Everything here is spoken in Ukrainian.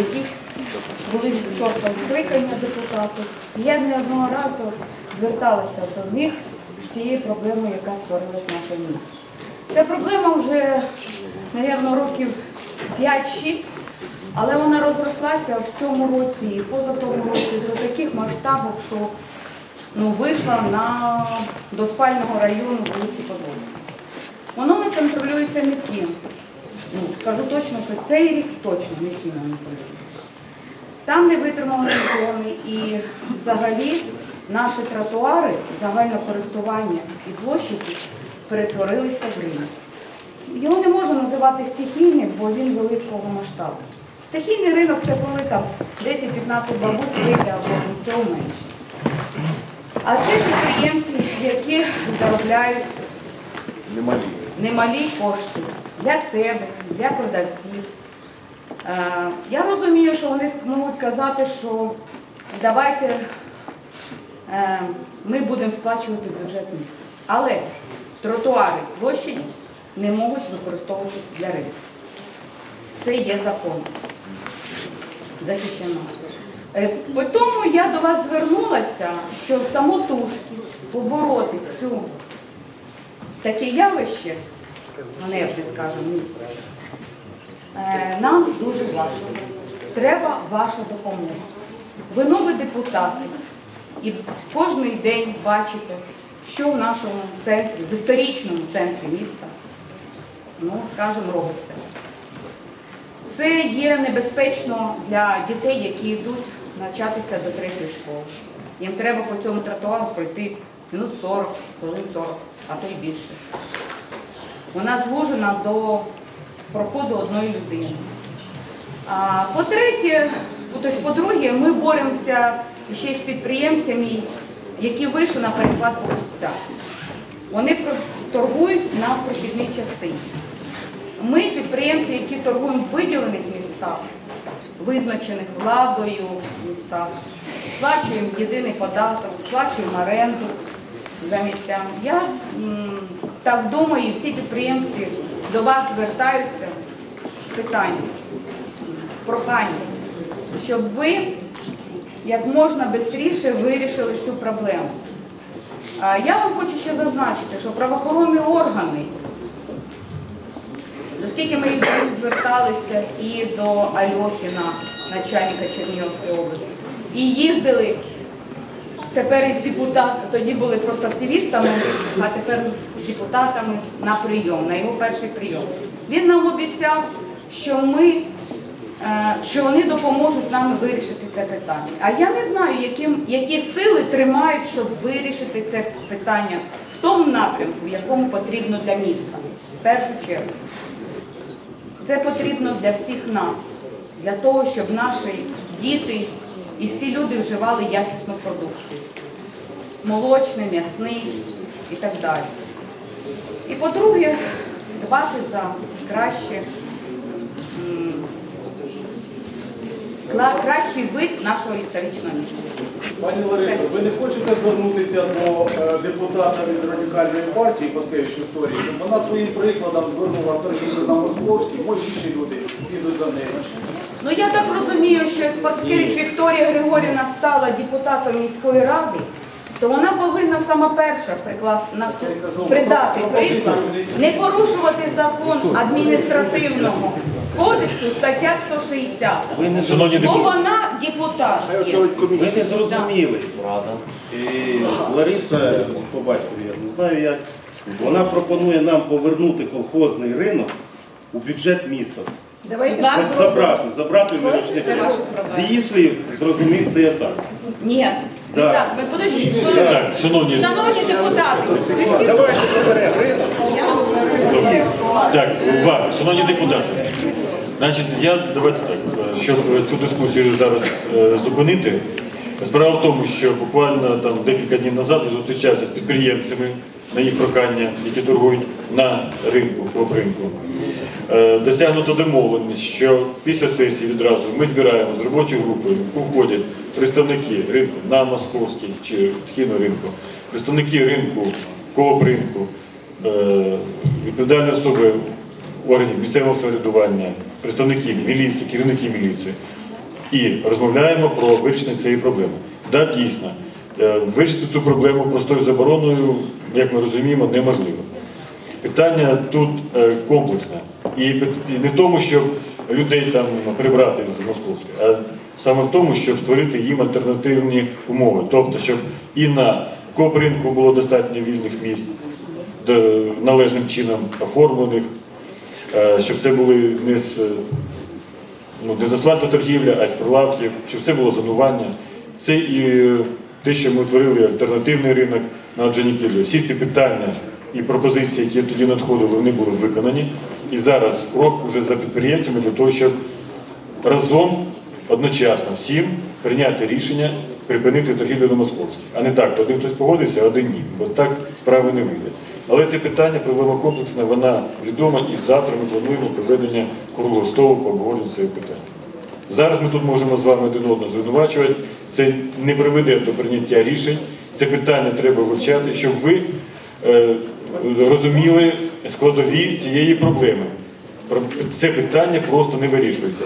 які були в шостому скликання депутати. Я неодного разу зверталася до них з цією проблемою, яка створилась в нашому місті. Ця проблема вже, мабуть, років 5-6, але вона розрослася в цьому році і поза тому році до таких масштабів, що ну, вийшла на, до спального району вулиці Подольська. Воно не контролюється ніким. Ну, скажу точно, що цей рік точно не контролюється. Там не витримали зони і взагалі наші тротуари загального користування і площаді перетворилися в ринок. Його не можна називати стихійним, бо він великого масштабу. Стихійний ринок це коли там 10-15 бабусь вийде або цього менше. А це підприємці, які заробляють Немалі. Немалі кошти для себе, для продавців. Е, Я розумію, що вони можуть казати, що давайте е, ми будемо сплачувати бюджет міста. Але тротуари площаді не можуть використовуватися для ринку. Це є закон. Захищено. Е, тому я до вас звернулася, що самотужки побороти цю таке явище, ганебне, скажімо, місце, е, нам дуже важко. Треба ваша допомога. Ви нові депутати і кожен день бачите, що в нашому центрі, в історичному центрі міста, ну, скажімо, робиться. Це є небезпечно для дітей, які йдуть навчатися до третьої школи. Їм треба по цьому тротуару пройти минут 40, хвилин 40, а то й більше. Вона звужена до проходу одної людини. По-третє, ну, по-друге, ми боремося ще з підприємцями, які вийшли на переклад покупця. Вони торгують на прохідній частині. Ми, підприємці, які торгуємо в виділених містах, визначених владою містах, сплачуємо єдиний податок, сплачуємо оренду за місцями. Я так думаю, і всі підприємці до вас звертаються з питанням, з проханням, щоб ви як можна швидше вирішили цю проблему. Я вам хочу ще зазначити, що правоохоронні органи Оскільки ми зверталися і до Альохіна, начальника Чернігівської області, і їздили тепер із депутатами, тоді були просто активістами, а тепер з депутатами на прийом, на його перший прийом. Він нам обіцяв, що ми. е, Що вони допоможуть нам вирішити це питання. А я не знаю, яким, які сили тримають, щоб вирішити це питання в тому напрямку, в якому потрібно для міста. В першу чергу. Це потрібно для всіх нас, для того, щоб наші діти і всі люди вживали якісну продукцію. Молочний, м'ясний і так далі. І по-друге, дбати за краще, кращий вид нашого історичного міста. Пані Ларисо, ви не хочете звернутися до е, депутата від радикальної партії Паскевич історії, щоб вона своїм прикладом звернула торгівлю на московській, може інші люди підуть за нею. Ну я так розумію, що як Паскевич Вікторія Григорівна стала депутатом міської ради, то вона повинна сама перша прикласти на придати приклад, не порушувати закон адміністративного кодексу, стаття 160. Ви не, Шановні Бо депутати, вона депутат. є. ви не зрозуміли. І Лариса по батькові, я не знаю як, вона пропонує нам повернути колхозний ринок у бюджет міста. Давайте За- Забрати, забрати в вирішення. Це. З її слів зрозуміти це я так. Ні, Да. так, ви подождіть. так, шановні, Шановні депутати, Давайте заберемо ринок. так, увага, шановні депутати. Значить, я давайте так, е, щоб цю дискусію зараз е, зупинити. Справа в тому, що буквально там декілька днів назад я зустрічався з підприємцями на їх прохання, які торгують на ринку, по ринку. Е, Досягнуто домовленість, що після сесії відразу ми збираємо з робочої групи, яку входять представники ринку на московський чи тхіно ринку, представники ринку, кооп ринку, е, відповідальні особи органів місцевого самоврядування, представники міліції, керівники міліції. і розмовляємо про вирішення цієї проблеми. Так, дійсно, е, вирішити цю проблему простою забороною, як ми розуміємо, неможливо. Питання тут е, комплексне. І не в тому, щоб людей там прибрати з московської, а саме в тому, щоб створити їм альтернативні умови. Тобто, щоб і на копринку було достатньо вільних місць, належним чином оформлених, щоб це були не з ну, не з асфальту торгівля, а з прилавків, щоб це було зонування. Це і е, те, що ми утворили альтернативний ринок на Джаніківлі. Всі ці питання і пропозиції, які тоді надходили, вони були виконані. І зараз крок уже за підприємцями для того, щоб разом одночасно всім прийняти рішення припинити торгівлю на московській. А не так, один хтось погодився, а один ні. Бо так справи не вийде. Але це питання, проблема комплексна, вона відома і завтра ми плануємо проведення круглого столу по обговоренню цього питання. Зараз ми тут можемо з вами один одного звинувачувати. Це не приведе до прийняття рішень. Це питання треба вивчати, щоб ви е, розуміли складові цієї проблеми. Це питання просто не вирішується.